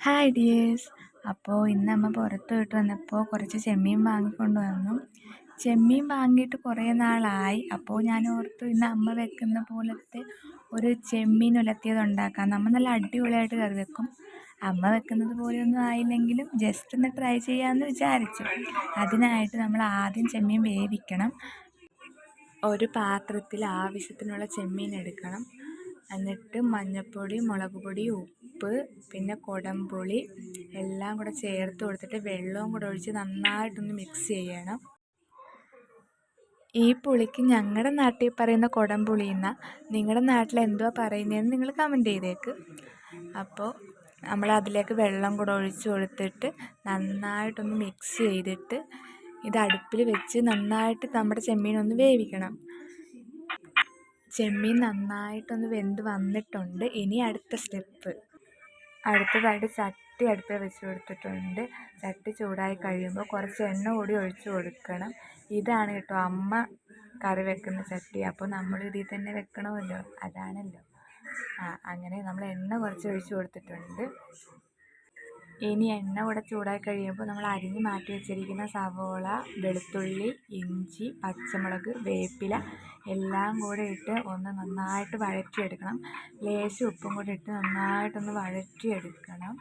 Hi dears അപ്പോൾ ഇന്ന് അമ്മ പുറത്ത് പോയിട്ട് വന്നപ്പോൾ കുറച്ച് ചെമ്മീൻ വാങ്ങിക്കൊണ്ട് വന്നു. ചെമ്മീൻ വാങ്ങിയിട്ട് കുറേ നാളായി. അപ്പോൾ ഞാൻ ഓർത്തു ഇന്ന് അമ്മ വെക്കുന്ന പോലത്തെ ഒരു ചെമ്മീൻ ഉലത്തിയത് ഉണ്ടാക്കാം. നമ്മൾ നല്ല അടിപൊളിയായിട്ട് കറി വെക്കും. അമ്മ വെക്കുന്നത് പോലെയൊന്നും ആയില്ലെങ്കിലും ജസ്റ്റ് ഒന്ന് ട്രൈ ചെയ്യാമെന്ന് വിചാരിച്ചു. അതിനായിട്ട് നമ്മൾ ആദ്യം ചെമ്മീൻ വേവിക്കണം. ഒരു പാത്രത്തിൽ ആവശ്യത്തിനുള്ള ചെമ്മീൻ എടുക്കണം. എന്നിട്ട് മഞ്ഞൾപ്പൊടി മുളക് പൊടി ഉപ്പ് പിന്നെ കുടംപുളി എല്ലാം കൂടെ ചേർത്ത് കൊടുത്തിട്ട് വെള്ളവും കൂടെ ഒഴിച്ച് നന്നായിട്ടൊന്ന് മിക്സ് ചെയ്യണം. ഈ പുളിക്ക് ഞങ്ങളുടെ നാട്ടിൽ പറയുന്ന കുടംപുളി എന്നാൽ നിങ്ങളുടെ നാട്ടിൽ എന്തുവാ പറയുന്നതെന്ന് നിങ്ങൾ കമന്റ് ചെയ്തേക്ക്. അപ്പോൾ നമ്മൾ അതിലേക്ക് വെള്ളം കൂടെ ഒഴിച്ച് കൊടുത്തിട്ട് നന്നായിട്ടൊന്ന് മിക്സ് ചെയ്തിട്ട് ഇത് അടുപ്പിൽ വെച്ച് നന്നായിട്ട് നമ്മുടെ ചെമ്മീൻ ഒന്ന് വേവിക്കണം. ചെമ്മീൻ നന്നായിട്ടൊന്ന് വെന്ത് വന്നിട്ടുണ്ട്. ഇനി അടുത്ത സ്റ്റെപ്പ് അടുത്തതായിട്ട് ചട്ടി അടുപ്പിൽ വെച്ച് കൊടുത്തിട്ടുണ്ട്. ചട്ടി ചൂടായി കഴിയുമ്പോൾ കുറച്ച് എണ്ണ കൂടി ഒഴിച്ച് കൊടുക്കണം. ഇതാണ് കേട്ടോ അമ്മ കറി വെക്കുന്ന ചട്ടി. അപ്പോൾ നമ്മൾ ഇതിൽ തന്നെ വെക്കണമല്ലോ. അതാണല്ലോ. ആ അങ്ങനെ നമ്മൾ എണ്ണ കുറച്ച് ഒഴിച്ച് കൊടുത്തിട്ടുണ്ട്. ഇനി എണ്ണ കൂടെ ചൂടായി കഴിയുമ്പോൾ നമ്മൾ അരിഞ്ഞ് മാറ്റി വെച്ചിരിക്കുന്ന സവോള വെളുത്തുള്ളി ഇഞ്ചി പച്ചമുളക് വേപ്പില എല്ലാം കൂടെ ഇട്ട് ഒന്ന് നന്നായിട്ട് വഴറ്റിയെടുക്കണം. ലേശം ഉപ്പും കൂടി ഇട്ട് നന്നായിട്ടൊന്ന് വഴറ്റിയെടുക്കണം.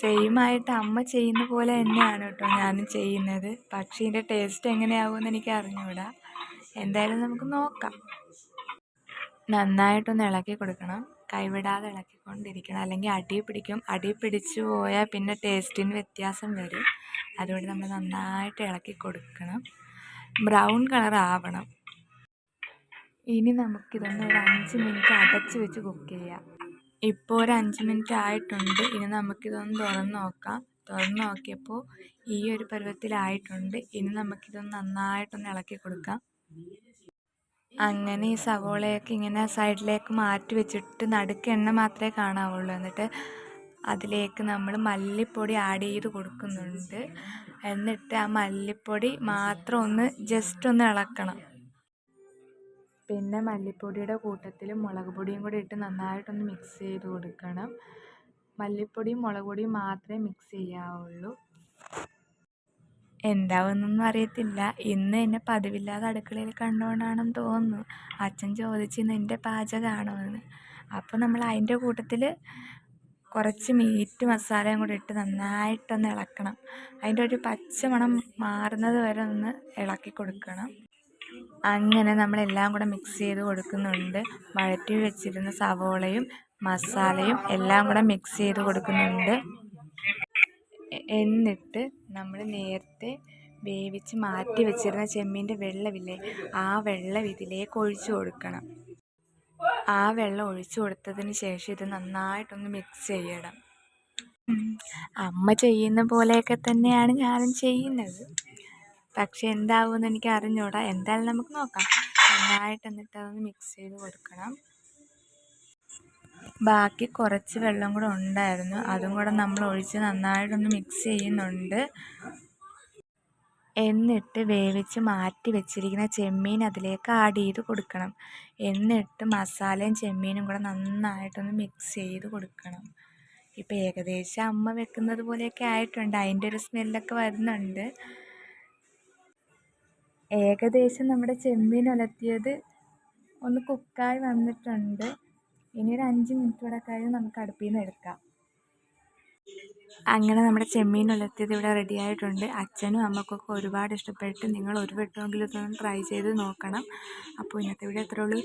സെയിമായിട്ട് അമ്മ ചെയ്യുന്ന പോലെ തന്നെയാണ് കേട്ടോ ഞാനും ചെയ്യുന്നത്. പക്ഷേ ഇതിന്റെ ടേസ്റ്റ് എങ്ങനെയാകുമെന്ന് എനിക്ക് അറിഞ്ഞുകൂടാ എന്തായാലും നമുക്ക് നോക്കാം. നന്നായിട്ടൊന്ന് ഇളക്കി കൊടുക്കണം. കൈവിടാതെ ഇളക്കിക്കൊണ്ടിരിക്കണം. അല്ലെങ്കിൽ അടി പിടിക്കും. അടി പിടിച്ചു പോയാൽ പിന്നെ ടേസ്റ്റിന് വ്യത്യാസം വരും. അതുകൊണ്ട് നമ്മൾ നന്നായിട്ട് ഇളക്കി കൊടുക്കണം ബ്രൗൺ കളർ ആവണം. ഇനി നമുക്കിതൊന്ന് ഒരു അഞ്ച് മിനിറ്റ് അടച്ച് വെച്ച് കുക്ക് ചെയ്യാം. ഇപ്പോൾ ഒരു അഞ്ച് മിനിറ്റ് ആയിട്ടുണ്ട്. ഇനി നമുക്കിതൊന്ന് തുറന്ന് നോക്കാം. തുറന്ന് നോക്കിയപ്പോൾ ഈ ഒരു പരുവത്തിലായിട്ടുണ്ട്. ഇനി നമുക്കിതൊന്ന് നന്നായിട്ടൊന്ന് ഇളക്കി കൊടുക്കാം അങ്ങനെ ഈ സവോളയൊക്കെ ഇങ്ങനെ സൈഡിലേക്ക് മാറ്റി വെച്ചിട്ട് നടുക്ക് എണ്ണ മാത്രമേ കാണാവുള്ളൂ. എന്നിട്ട് അതിലേക്ക് നമ്മൾ മല്ലിപ്പൊടി ആഡ് ചെയ്ത് കൊടുക്കുന്നുണ്ട്. എന്നിട്ട് ആ മല്ലിപ്പൊടി മാത്രം ഒന്ന് ജസ്റ്റ് ഒന്ന് ഇളക്കണം. പിന്നെ മല്ലിപ്പൊടിയുടെ കൂട്ടത്തിൽ മുളക് പൊടിയും കൂടി ഇട്ട് നന്നായിട്ടൊന്ന് മിക്സ് ചെയ്ത് കൊടുക്കണം. മല്ലിപ്പൊടിയും മുളക് പൊടിയും മാത്രമേ മിക്സ് ചെയ്യാവുള്ളൂ. എന്താവുന്നൊന്നും അറിയത്തില്ല. ഇന്ന് എന്നെ പതിവില്ലാതെ അടുക്കളയിൽ കണ്ടുകൊണ്ടാണെന്ന് തോന്നുന്നു. അച്ഛൻ ചോദിച്ചു എന്റെ പാചകമാണോ എന്ന് അപ്പോൾ നമ്മൾ അതിന്റെ കൂട്ടത്തിൽ കുറച്ച് മീറ്റ് മസാലയും കൂടി ഇട്ട് നന്നായിട്ടൊന്ന് ഇളക്കണം. അതിന്റെ ഒരു പച്ചമണം മാറുന്നത് വരെ ഒന്ന് ഇളക്കി കൊടുക്കണം. അങ്ങനെ നമ്മളെല്ലാം കൂടെ മിക്സ് ചെയ്ത് കൊടുക്കുന്നുണ്ട്. വഴറ്റി വെച്ചിരുന്ന സവോളയും മസാലയും എല്ലാം കൂടെ മിക്സ് ചെയ്ത് കൊടുക്കുന്നുണ്ട്. എന്നിട്ട് നമ്മൾ നേരത്തെ വേവിച്ച് മാറ്റി വെച്ചിരുന്ന ചെമ്മീന്റെ വെള്ളമില്ലേ ആ വെള്ളം ഇതിലേക്ക് ഒഴിച്ചു കൊടുക്കണം. ആ വെള്ളം ഒഴിച്ചു കൊടുത്തതിന് ശേഷം ഇത് നന്നായിട്ടൊന്ന് മിക്സ് ചെയ്യണം. അമ്മ ചെയ്യുന്ന പോലെയൊക്കെ തന്നെയാണ് ഞാനും ചെയ്യുന്നത്. പക്ഷെ എന്താവുമെന്ന് എനിക്ക് അറിഞ്ഞൂടാ എന്തായാലും നമുക്ക് നോക്കാം. നന്നായിട്ട് എന്നിട്ട് അതൊന്ന് മിക്സ് ചെയ്ത് കൊടുക്കണം. ബാക്കി കുറച്ച് വെള്ളം കൂടെ ഉണ്ടായിരുന്നു. അതും കൂടെ നമ്മൾ ഒഴിച്ച് നന്നായിട്ടൊന്ന് മിക്സ് ചെയ്യുന്നുണ്ട്. എന്നിട്ട് വേവിച്ച് മാറ്റി വെച്ചിരിക്കുന്ന ചെമ്മീൻ അതിലേക്ക് ആഡ് ചെയ്ത് കൊടുക്കണം. എന്നിട്ട് മസാലയും ചെമ്മീനും കൂടെ നന്നായിട്ടൊന്ന് മിക്സ് ചെയ്ത് കൊടുക്കണം. ഇപ്പോൾ ഏകദേശം അമ്മ വെക്കുന്നത് പോലെയൊക്കെ ആയിട്ടുണ്ട്. അതിന്റെ ഒരു സ്മെല്ലൊക്കെ വരുന്നുണ്ട്. ഏകദേശം നമ്മുടെ ചെമ്മീൻ ഉലത്തിയത് ഒന്ന് കുക്കായി വന്നിട്ടുണ്ട്. ഇനി ഒരു അഞ്ച് മിനിറ്റ് കൂടെ കഴിഞ്ഞ് നമുക്ക് അടുപ്പിൽ നിന്ന് എടുക്കാം. അങ്ങനെ നമ്മുടെ ചെമ്മീൻ ഉലത്തിയത് ഇവിടെ റെഡി ആയിട്ടുണ്ട്. അച്ഛനും അമ്മക്കൊക്കെ ഒരുപാട് ഇഷ്ടപ്പെട്ട് നിങ്ങൾ ഒരു വട്ടമെങ്കിലും ഇതൊന്ന് ട്രൈ ചെയ്ത് നോക്കണം. അപ്പോൾ ഇന്നത്തെ വീഡിയോ അത്രേ ഉള്ളൂ.